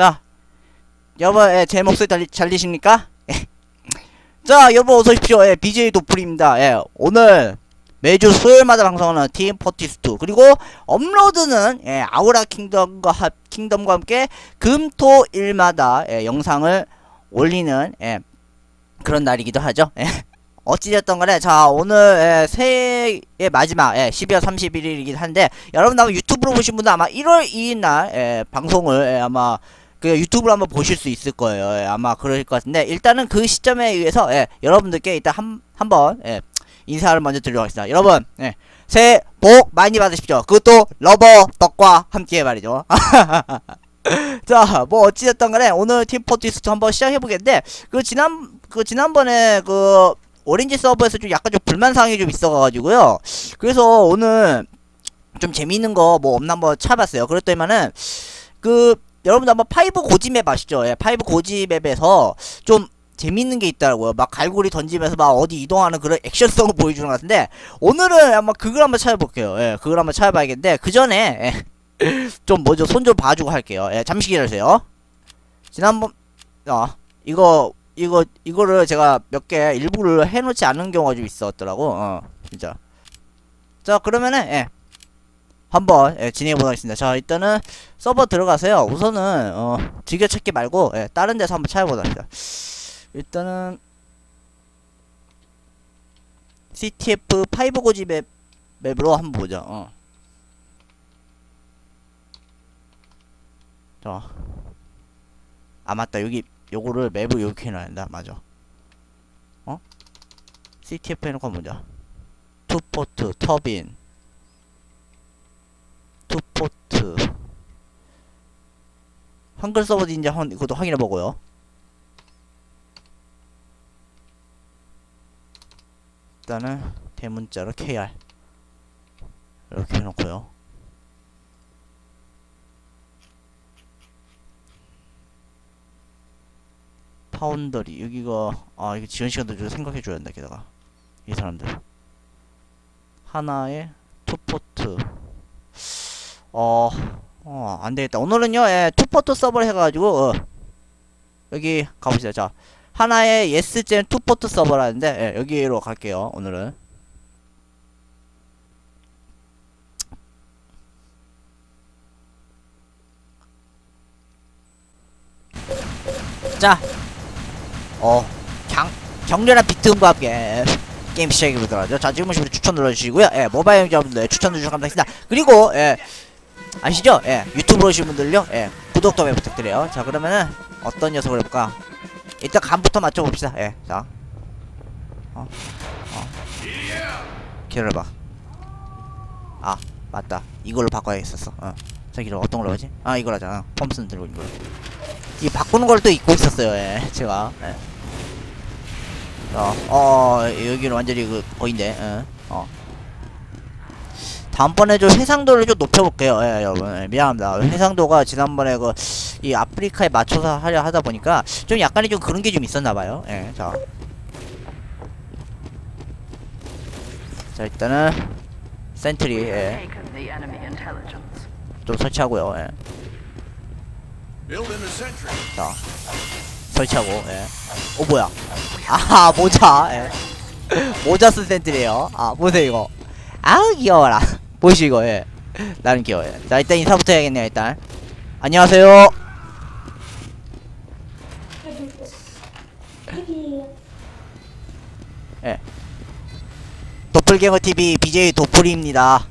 자, 여러분, 예, 제 목소리 잘, 잘 들리십니까? 예. 자, 여러분 어서 오십시오. 예, BJ 도플입니다. 예, 오늘 매주 수요일마다 방송하는 팀 포티스2 그리고 업로드는 예, 아우라 킹덤과 합, 킹덤과 함께 금토일마다 예, 영상을 올리는 예, 그런 날이기도 하죠. 예. 어찌됐던 간에 자 오늘 예, 새해의 마지막 예, 12월 31일이긴 한데 여러분 아마 유튜브로 보신 분들 아마 1월 2일 날 예, 방송을 예, 아마 그 유튜브로 한번 보실 수 있을 거예요. 예, 아마 그럴 것 같은데 일단은 그 시점에 의해서 예, 여러분들께 일단 한 한번 예, 인사를 먼저 드리도록 하겠습니다. 여러분 예, 새해 복 많이 받으십시오. 그것도 러버 덕과 함께 말이죠. 자, 뭐 어찌됐든 간에 오늘 팀 포티스트 한번 시작해 보겠는데 그 지난 그 지난번에 그 오렌지 서버에서 좀 약간 좀 불만 사항이 좀 있어가지고요. 그래서 오늘 좀 재미있는 거 뭐 없나 한번 찾아봤어요. 그랬더니만은 그 여러분들 한번 파이브 고지맵 아시죠? 예, 파이브 고지맵에서 좀 재밌는 게 있더라고요. 막 갈고리 던지면서 막 어디 이동하는 그런 액션성을 보여주는 것 같은데 오늘은 한번 그걸 한번 찾아볼게요. 예, 그걸 한번 찾아봐야겠는데 그 전에 예, 좀 먼저 손 좀 봐주고 할게요. 예, 잠시 기다려주세요. 지난번 어 이거 이거 이거를 제가 몇 개 일부를 해놓지 않은 경우가 좀 있었더라고. 어 진짜. 자 그러면은 예. 한번 예, 진행해 보도록 하겠습니다. 자 일단은 서버 들어가세요. 우선은 어 즐겨찾기 말고 예, 다른 데서 한번 찾아보도록 합니다. 일단은 CTF 5 고지 맵 맵으로 한번 보자. 어. 자. 아 맞다 여기 요거를 맵을 이렇게 해놔야 된다 맞아 어? CTF 해놓고 보자 투포트 터빈 투포트. 한글 서버인지 한 이것도 확인해 보고요. 일단은 대문자로 KR 이렇게 해놓고요. 파운더리 여기가 아 이거 지원 시간도 좀 생각해 줘야 된다 게다가. 이 사람들. 하나에 투포트 어, 어, 안 되겠다. 오늘은요, 예, 투포트 서버를 해가지고, 어, 여기 가보시죠. 자, 하나의 예스젠 투포트 서버라는데, 예, 여기로 갈게요, 오늘은. 자, 어, 강, 격렬한 비트음과 함께 게임 시작해보도록 하죠. 자, 지금 보시면 추천 눌러주시고요. 예, 모바일 여러분들 추천 눌러주셔서 감사합니다. 그리고, 예, 아시죠? 예, 유튜브로 오신 분들요. 예, 구독도 좀 부탁드려요. 자, 그러면은, 어떤 녀석을 해볼까? 일단 감부터 맞춰봅시다. 예, 자. 어, 어. 기다려봐. 아, 맞다. 이걸로 바꿔야겠었어. 어. 저기로 어떤 걸로 하지? 아, 이걸 하자. 어, 펌슨 들고 이거. 이 바꾸는 걸 또 잊고 있었어요. 예, 제가. 예. 어, 어, 여기는 완전히 그, 거인데, 예, 어. 다음번에 좀 해상도를 좀 높여볼게요, 예, 여러분. 예, 미안합니다. 해상도가 지난번에 그, 이 아프리카에 맞춰서 하려 하다 보니까, 좀 약간의 좀 그런 게 좀 있었나봐요. 예, 자. 자, 일단은, 센트리, 예. 좀 설치하고요, 예. 자, 설치하고, 예. 어, 뭐야. 아, 모자, 예. 모자 쓴 센트리에요. 아, 보세요, 이거. 아우, 귀여워라. 보이시, 이거, 예. 나는 귀여워요. 자, 일단 인사부터 해야겠네요, 일단. 안녕하세요. 예. 도플갱어 TV BJ 도플입니다.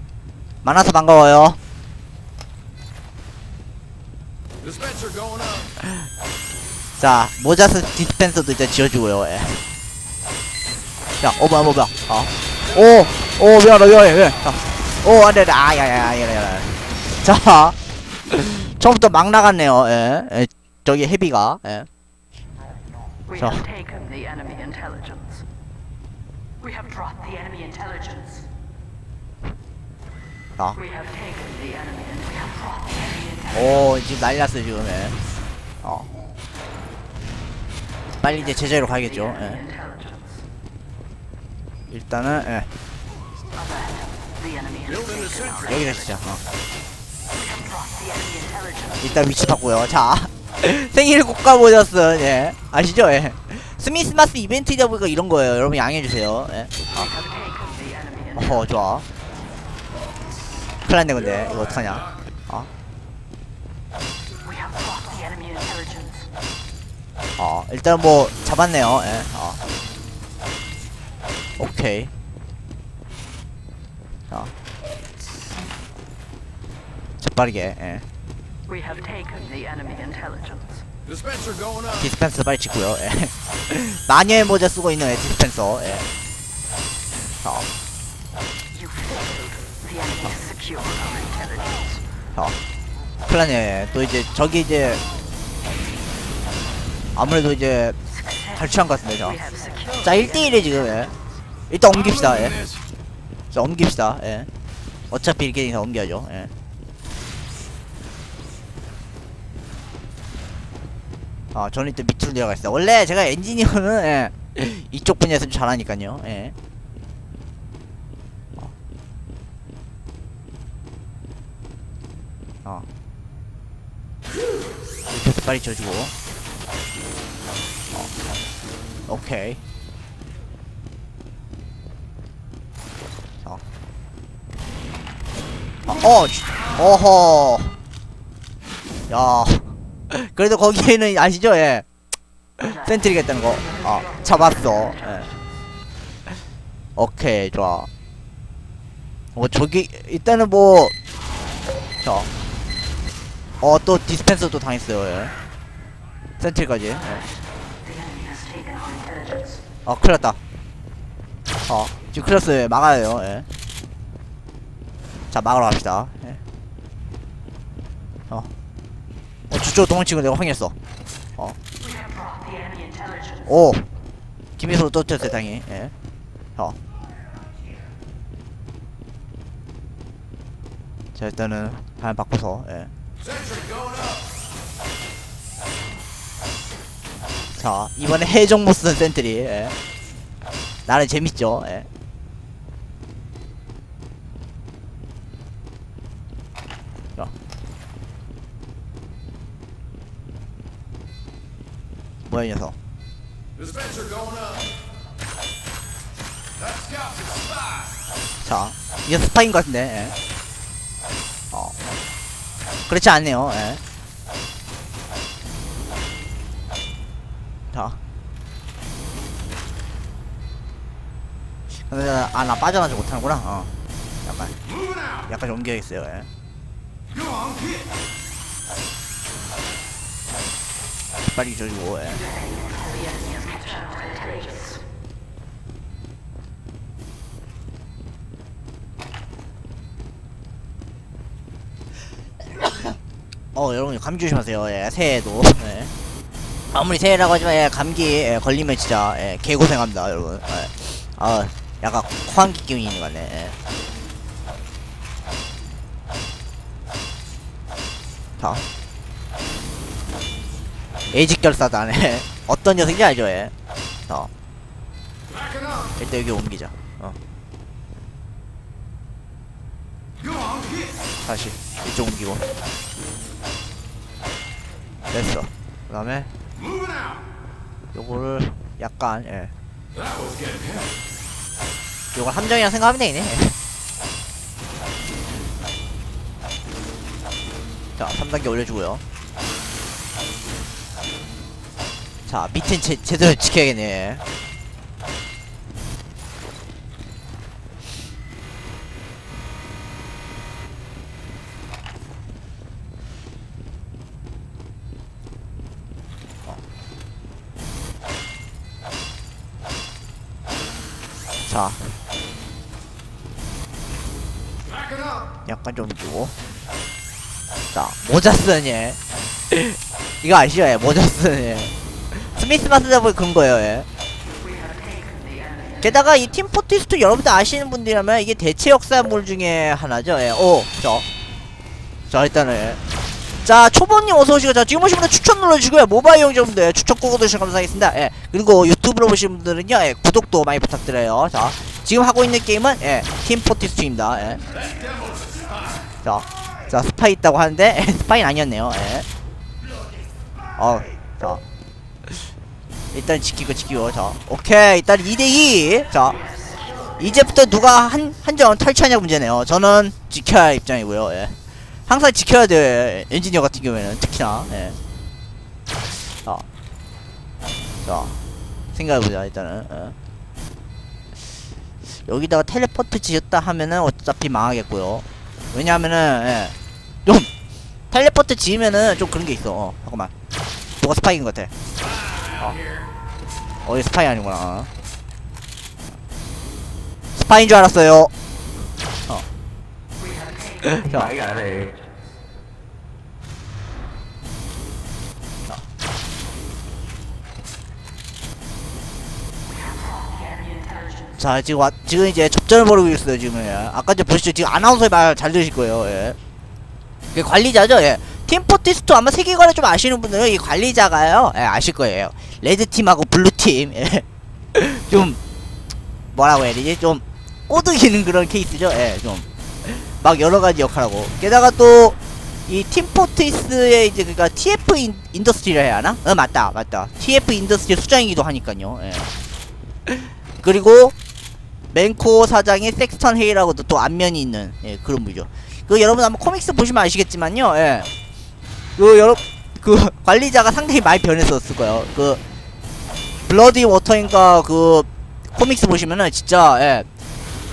만나서 반가워요. 자, 모자 스 디스펜서도 일단 지어주고요, 예. 야, 어, 뭐야, 뭐야. 어. 오, 오, 미안하다, 미안해, 왜. 자, 오, 안 돼, 안 돼. 아, 야, 야, 야, 야, 야. 자, 처음부터 막 나갔네요, 예. 예. 저기 헤비가, 예. 자, intelligence. 오, 지금 난리 났어요, 지금, 예. 어. 빨리 이제 제자리로 가야겠죠, 예. 일단은, 예. 여기다 진짜, 어. 일단 위치 바꾸요. 자, 생일 국가 모자스 예 아시죠 예 스미스마스 이벤트이다 보니까 이런 거예요 여러분 양해해주세요 예 intelligence. 어허 좋아 큰일났네 근데 이거 어떡하냐 intelligence. 어 일단 뭐 잡았네요 예 어. 오케이 자 재빠르게 예 We have taken the enemy intelligence. Dispenser going up. 디스펜서 빨리 찍고요 예 마녀의 모자 쓰고 있는 예, 디스펜서 예 어. 어. 큰일났네 예. 또 이제 저기 이제 아무래도 이제 탈취한 것 같습니다. 자 1대1에 지금 예. 일단 옮깁시다 예. 자 옮깁시다 예. 어차피 이렇게 되니까 옮겨야죠 예. 아 저는 일단 밑으로 내려가겠습니다 원래 제가 엔지니어는 예. 이쪽 분야에서 좀 잘하니까요 예. 어. 빨리 쳐주고 어. 오케이 어, 씨. 어허. 야. 그래도 거기에는 아시죠? 예. 센트리겠다는 거. 아, 잡았어. 예. 오케이, 좋아. 어, 저기, 일단은 뭐, 자. 어, 또 디스펜서도 당했어요, 예. 센트리까지. 예. 어, 큰일 났다. 어, 지금 큰일 났어요. 예, 막아야 돼요, 예. 자, 막으러 갑시다. 예. 어. 어, 저쪽 도망치는 거 내가 확인했어. 어. 오! 김희소로 떨어졌어요, 당연히. 예. 어. 자, 일단은, 발 바꿔서, 예. 자, 이번에 해적 못 쓰는 센트리, 예. 나름 재밌죠, 예. 자. 뭐야, 이 녀석. 자, 이게 스파인 것 같은데, 예. 어. 그렇지 않네요, 예. 자. 근데, 아, 나 빠져나지 못하는구나, 어. 약간. 약간 좀 옮겨야겠어요, 예. 빨리 our intelligence. 어, 여러분, 감기 조심하세요, 예. 새해에도, 예. 아무리 새해라고 하지만, 예, 감기, 예, 걸리면 진짜, 예, 개고생합니다, 여러분. 예. 아, 약간 코감기 기운이 있는 것 같네, 예. 자. 애직결사단에 어떤 녀석인지 알죠, 예. 자. 일단 여기 옮기자. 어. 다시 이쪽 옮기고. 됐어. 그 다음에. 요거를 약간, 예. 요걸 함정이라 생각하면 되네. 자, 3단계 올려주고요. 자, 밑엔 제, 제대로 지켜야겠네. 어. 자. 약간 좀 주고 자 모자 얘 이거 아시죠? 예 모자 얘 스미스만 쓰다 보니 그런 거예요 예. 게다가 이 팀 포티스트 여러분들 아시는 분들이라면 이게 대체 역사물 중에 하나죠 예 오 저. 자 일단은 예. 자 초보님 어서오시고 자 지금 오신 분들 추천 눌러주시고요. 모바일 용자분들 추천 꼭 얻으시면 감사하겠습니다 예. 그리고 유튜브로 보시는 분들은요 예 구독도 많이 부탁드려요. 자 지금 하고 있는 게임은 예 팀포티스트입니다 예. 자, 자 스파이 있다고 하는데 스파이는 아니었네요. 예. 어, 자. 일단 지키고 지키고 자 오케이 일단 2대2 자 이제부터 누가 한 한 점 탈취하냐 문제네요 저는 지켜야 할 입장이고요 예. 항상 지켜야 예. 엔지니어 같은 경우에는 특히나 예. 자, 자 생각해보자 일단은 예. 여기다가 텔레포트 지었다 하면은 어차피 망하겠고요 왜냐하면은 예. 좀 텔레포트 지으면은 좀 그런 게 있어 어, 잠깐만 누가 스파이인 것 같아 어, 이 스파이 아니구나. 어. 스파인 줄 알았어요. 어. 자. 자, 지금 와, 지금 이제 접전을 벌이고 있어요, 지금. 예. 아까 이제 보시죠. 지금 아나운서의 말 잘 들으실 거예요, 예. 그 관리자죠, 예. 팀포티스트 아마 세계관을 좀 아시는 분들은 이 관리자가요, 예, 아실 거예요. 레드팀하고 블루팀, 예. 좀, 뭐라고 해야 되지? 좀, 꼬드기는 그런 케이스죠, 예, 좀. 막 여러 가지 역할하고. 게다가 또, 이 팀포티스의 이제 그니까 TF 인, 인더스트리를 해야 하나? 어, 맞다, 맞다. TF 인더스트리 수장이기도 하니까요, 예. 그리고, 맹코 사장의 섹스턴 헤이라고도 또 안면이 있는, 예, 그런 분이죠. 그 여러분 한번 코믹스 보시면 아시겠지만요, 예. 그 여러 그 관리자가 상당히 많이 변했었을 거예요. 그 블러디 워터인가 그 코믹스 보시면은 진짜 예.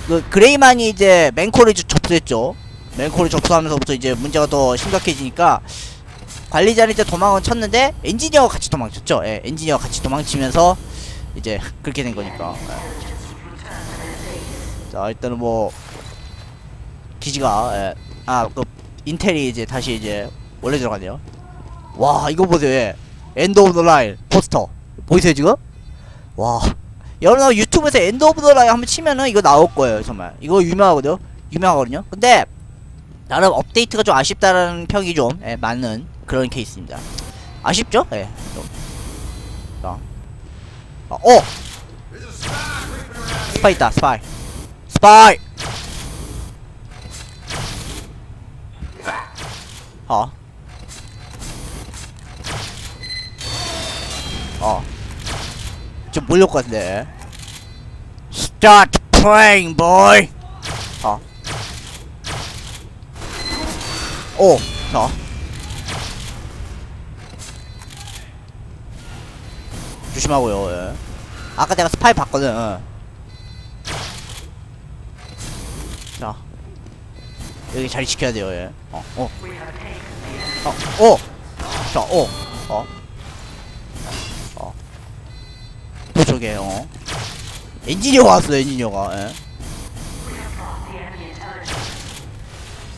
그 그레이만이 이제 주- 접수했죠. 맹코를 접수하면서부터 이제 문제가 더 심각해지니까 관리자는 이제 도망은 쳤는데 엔지니어가 같이 도망쳤죠. 예. 엔지니어가 같이 도망치면서 이제 그렇게 된 거니까. 예. 자 일단은 뭐 기지가 예. 아 그 인텔이 이제 다시 이제 원래 들어가네요. 와 이거 보세요. 예. 엔드 오브 더 라인 포스터 보이세요 지금? 와 여러분 유튜브에서 엔드 오브 더 라인 한번 치면은 이거 나올 거예요 정말. 이거 유명하거든요. 유명하거든요. 근데 나름 업데이트가 좀 아쉽다라는 평이 좀 예, 많은 그런 케이스입니다. 아쉽죠? 예. 아, 어! There's a spy creeping around 스파이 있다 스파이 스파이 어. 어. 좀 몰릴 것 같은데. Start playing, boy. 어. 오, 자. 조심하고요. 예. 아까 내가 스파이 봤거든. 어. 자. 여기 자리 지켜야 돼요, 예. 어, 어. 어, 어. 자, 어, 어. 어. 또 저게, 어. 엔지니어가 왔어, 엔지니어가, 예.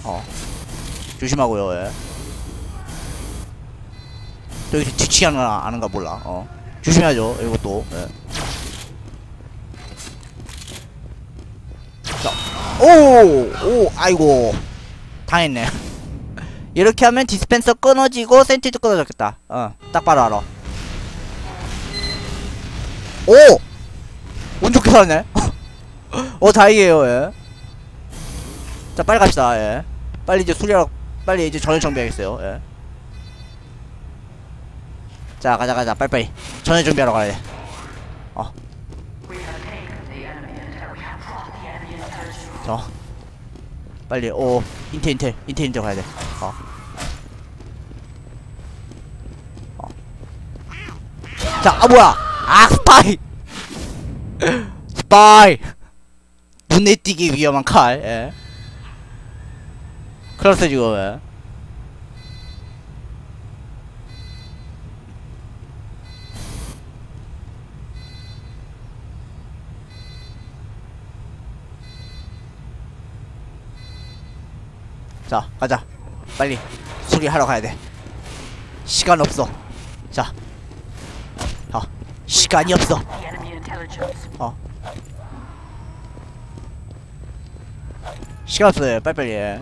어. 조심하고요, 예. 또 이렇게 뒤치기 거 아는가 몰라, 어. 조심해야죠, 이것도, 예. 자, 오! 오, 아이고. 당했네. 이렇게 하면 디스펜서 끊어지고 센티도 끊어졌겠다. 어, 딱 바로 알아. 오! 운 좋게 살았네. 어, 다행이에요, 예. 자, 빨리 갑시다, 예. 빨리 이제 수리하러, 빨리 이제 전열 정비하겠어요, 예. 자, 가자, 가자, 빨리빨리. 전열 준비하러 가야 돼. We have 빨리, 오, 인텔, 인텔, 인텔, 인텔 가야 돼. 어. 어. 자, 아, 뭐야! 아, 스파이! 스파이! 눈에 띄기 위험한 칼, 예. 났어, 지금, 예. 자, 가자. 빨리 수리하러 가야 돼. 시간 없어. 자. 아, 시간이 없어. 어. 시간 없어요. 빨리빨리.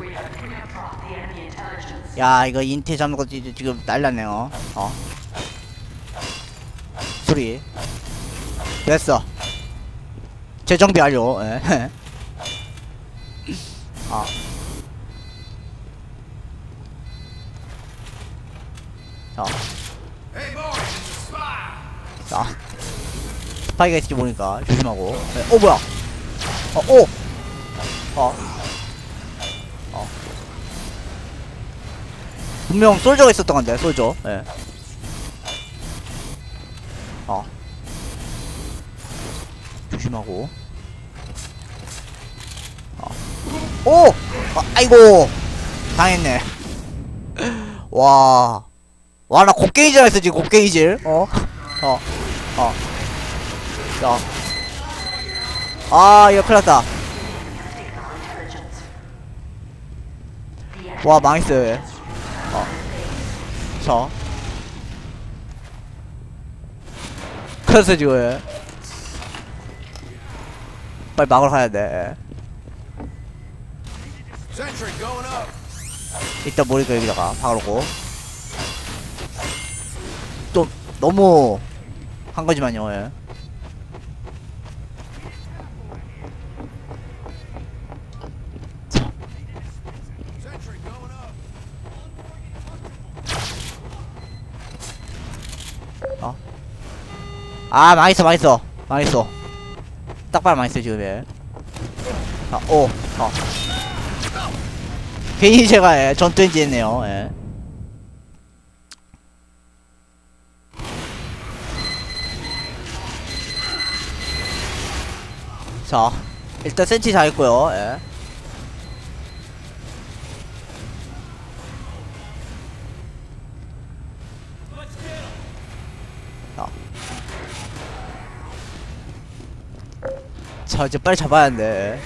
야, 이거 인테 잡는 것도 이제 지금 날랐네요. 어. 수리. 됐어. 재정비 완료. 예. 아. 자. Hey, 자 스파이가 있을지 모르니까 조심하고 네. 어 뭐야 어 오! 어 어. 분명 솔저가 있었던 건데 솔저 예. 어 조심하고 어. 오! 아, 아이고 당했네 와 와, 나 곡괭이질 했어, 지금, 곡괭이질. 어? 어, 어. 자. 아, 이거 큰일 났다. 와, 망했어요, 얘. 어. 자. 큰일 났어, 지금, 얘. 빨리 막으러 가야 돼. 일단 머리가 여기다가 박아놓고. 좀, 너무, 한 거지만요, 예. Up. 아 망했어 망했어 망했어 딱 봐도 망했어 지금 얘 아, 오, 어. 괜히 제가 예, 전투엔지 했네요 예. 자 일단 센치 다 했고요 예. 자 이제 빨리 잡아야 하는데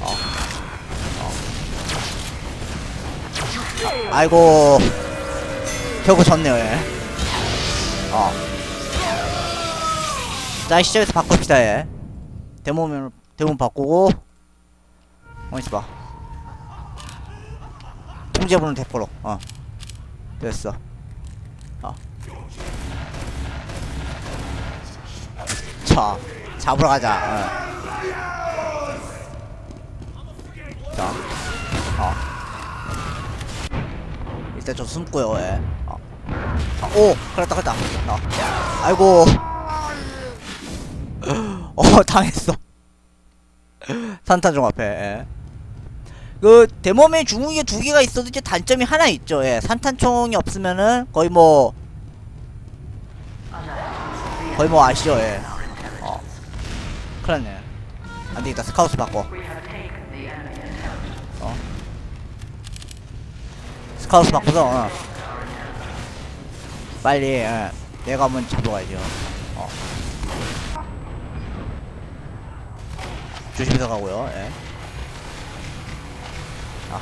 어. 어. 아, 아이고 결국 졌네요 얘 어. 자 시작에서 바꿉시다 얘 데모면 데모 바꾸고 어 있어봐 통제부는 100%어 됐어 어. 자 잡으러 가자. 어. 자, 어. 일단 좀 숨고요. 예. 어. 아, 오, 그랬다, 그랬다. 어. 아이고. 어, 당했어. 산탄종 앞에. 예. 그 데모맨 중국에 두 개가 있어도 이제 단점이 하나 있죠. 예. 산탄총이 없으면은 거의 뭐 거의 뭐 아시죠? 예. 어. 큰일 났네. 안 되겠다. 스카우트 바꿔. 어. 스카우트 바꿔서, 어. 빨리, 예. 내가 한번 잡아가야죠. 어. 조심해서 가고요, 예. 아.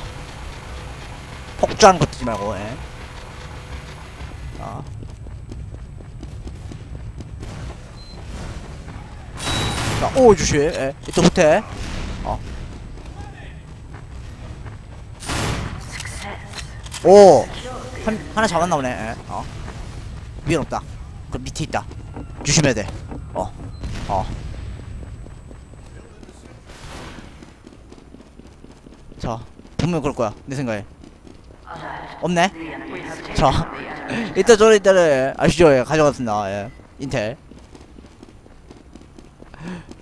폭주하는 거 뜨지 말고, 예. 아. 자, 오, 주시, 예. 또 후퇴. 어. 오! 한, 하나 잡았나 보네, 예. 어. 위엔 없다. 그 밑에 있다. 조심해야 돼. 어. 어. 자, 분명 그럴 거야. 내 생각에. 없네? 자. 일단 저는 일단은, 아시죠? 예, 가져갔습니다. 예. 인텔.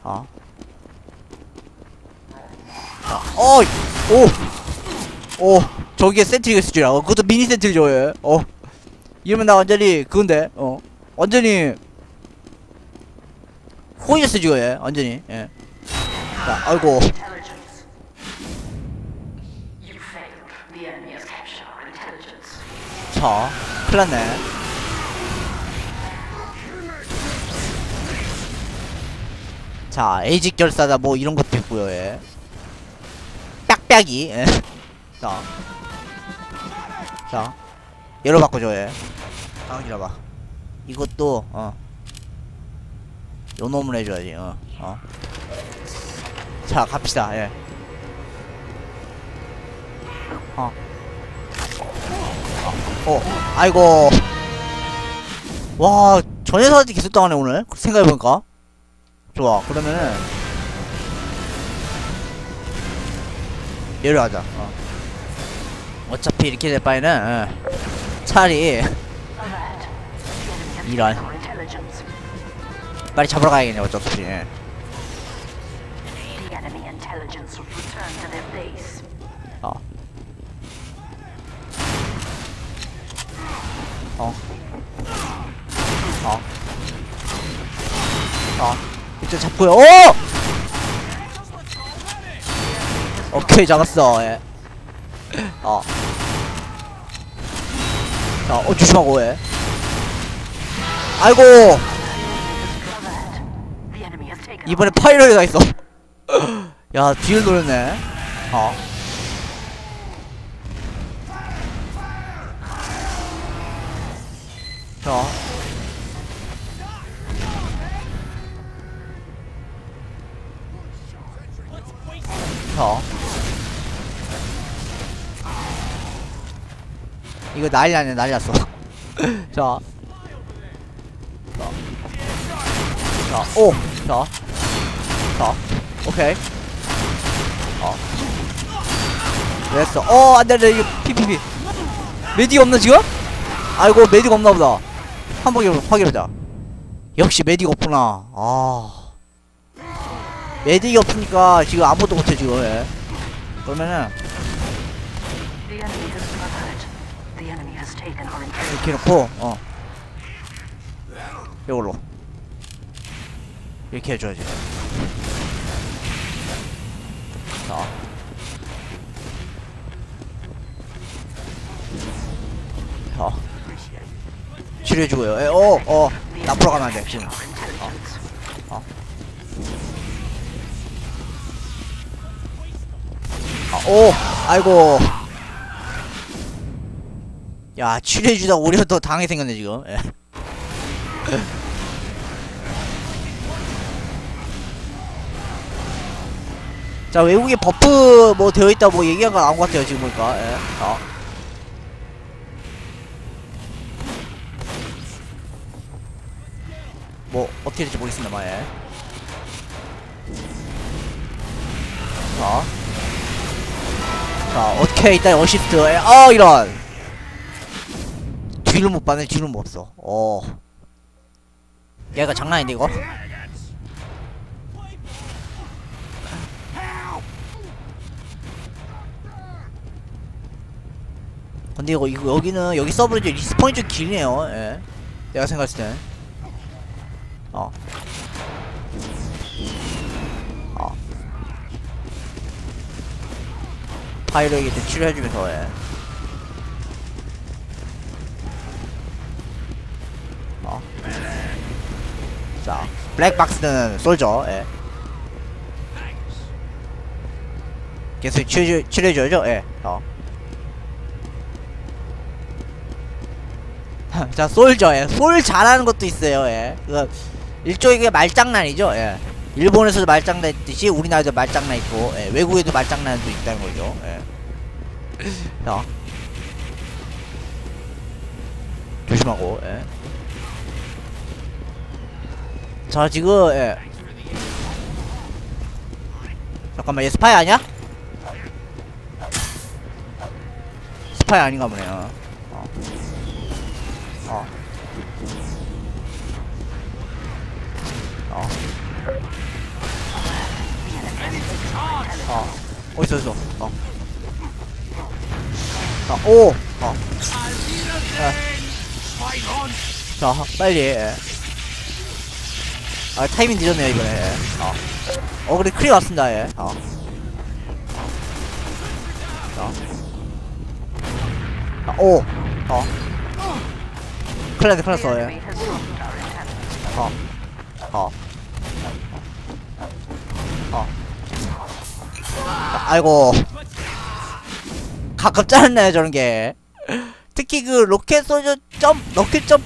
아. 자, 어이! 오! 오! 저기에 센트리가 있을 줄이야. 어, 그것도 미니 센트리죠, 예. 어. 이러면 나 완전히, 그건데, 어. 완전히, 호이였어, 지금, 예. 완전히, 예. 자, 아이고. 자, 큰일 났네. 자, 에이직 결사다 뭐 이런 것도 있고요, 예. 빽빽이, 예. 자. 자. 얘로 바꾸죠, 예. 아, 기다려봐. 이것도, 어. 요 놈을 해줘야지, 어. 어. 자, 갑시다, 예. 어, 아이고. 와, 전회사한테 계속 당하네, 오늘. 생각해보니까. 좋아, 그러면은. 얘로 하자, 어. 어차피 이렇게 될 바에는, 어, 차라리, 이런. 빨리 잡으러 가야겠네 어쩔 수 없이 예. 어. 어. 어. 일단 잡고요. 오! 오케이, 잡았어. 예. 어. 자, 어, 조심하고, 예. 아이고! 이번에 파이널이 다 있어. 야, 뒤를 노렸네. 어. 자. 자. 이거 난리 났네, 난리 났어. 자. 자. 자, 오! 자. 자, 오케이. 어. 됐어. 어, 안 돼, 안 돼, 이거 피피피. 메딕 없나, 지금? 아이고, 메딕 없나 보다. 한번 확인- 확인해보자. 역시 메딕 없구나. 아. 메딕이 없으니까 지금 아무것도 못해, 지금. 예. 그러면은. 이렇게 해놓고, 어. 이걸로. 이렇게 해줘야지. 자. 자. 치료해주고요. 에, 어, 어. 나쁘러 가면 안 돼, 지금. Our intelligence. 아, 오! 아이고. 야, 치료해주다 오히려 더 당하게 생겼네, 지금. 예. 자, 외국에 버프 뭐 되어있다 뭐 얘기한 거 나온 것 같아요, 지금 보니까. 예. 자. 뭐, 어떻게 될지 모르겠습니다만, 예. 자. 자, 오케이, 일단 어시스트. 에, 어, 이런. 뒤를 못 봤네, 뒤를 못 봤어. 어. 얘가 장난 아닌데, 이거? 근데 이거, 이거, 여기는, 여기 이제 리스폰이 좀 길네요, 예. 내가 생각했을 땐. 어. 어. 파이로에게 좀 치료해주면서 예. 어. 자 블랙박스는 솔저 예. 계속 치료, 치료해줘야죠 예. 어. 자 솔저 예. 솔 잘하는 것도 있어요 예. 그 일종의 그게 말장난이죠 예. 일본에서도 말장난 있듯이 우리나라에도 말장난 있고 예, 외국에도 말장난도 있다는 거죠. 예. 자 조심하고. 예. 자 지금 예. 잠깐만 얘 스파이 아니야? 스파이 아닌가 보네요. 어. 어. 어. 어. 어딨어, 어딨어. 어. 자, 오! 어. 예. 자, 빨리. 예. 아, 타이밍 늦었네요, 이번에. 예. 어. 어, 그래, 크리 왔습니다, 예. 어. 자. 아, 오! 어. 큰일 났네, 큰일 났어, 예. 어. 어. 어. 아, 아이고. 가끔 짜증나요, 저런 게. 특히 그 로켓 소저 점, 로켓 점,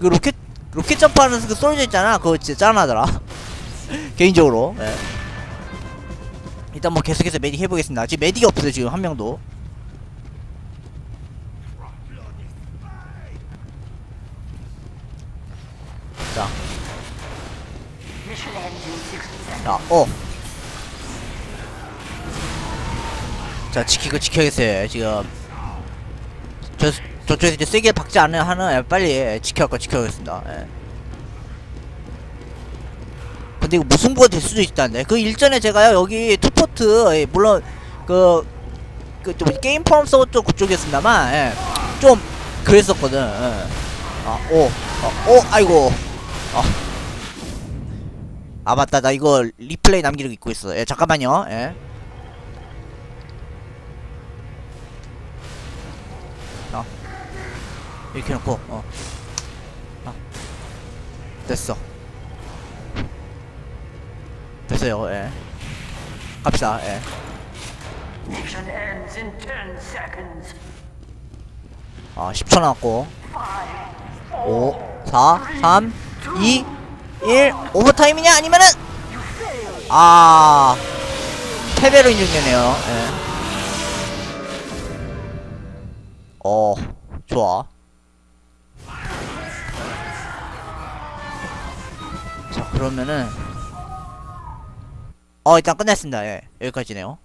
그 로켓, 로켓 점프하는 그 소저 있잖아. 그거 진짜 짠하더라. 개인적으로. 예. 일단 뭐 계속해서 메딕 해보겠습니다. 지금 메딕이 없어요, 지금 한 명도. 자, 어. 자, 지키고 지켜야겠어요, 지금. 저, 저쪽에서 이제 세게 박지 않는 한은 예, 빨리 예, 지켜야 거 지켜야겠습니다. 예. 근데 이거 무승부가 될 수도 있다는데 그 일전에 제가요 여기 투포트 예, 물론 그 그 좀 게임 포럼 서버 쪽 그쪽이었습니다만 예, 좀 그랬었거든. 예. 아, 오, 어, 오, 아이고. 아. 아 맞다 나 이거 리플레이 남기고 있고 있어. 예, 잠깐만요. 예. 어. 이렇게 놓고 어. 아. 됐어. 됐어요. 예. 갑시다. 예. Mission ends in 10 seconds. 아, 10초 남았고. 5, 5, 4, 3, 2, 1. 오버타임이냐? 아니면은 아. 패배로 인정되네요. 예. 어, 좋아. 자, 그러면은 어, 일단 끝냈습니다. 예. 여기까지네요.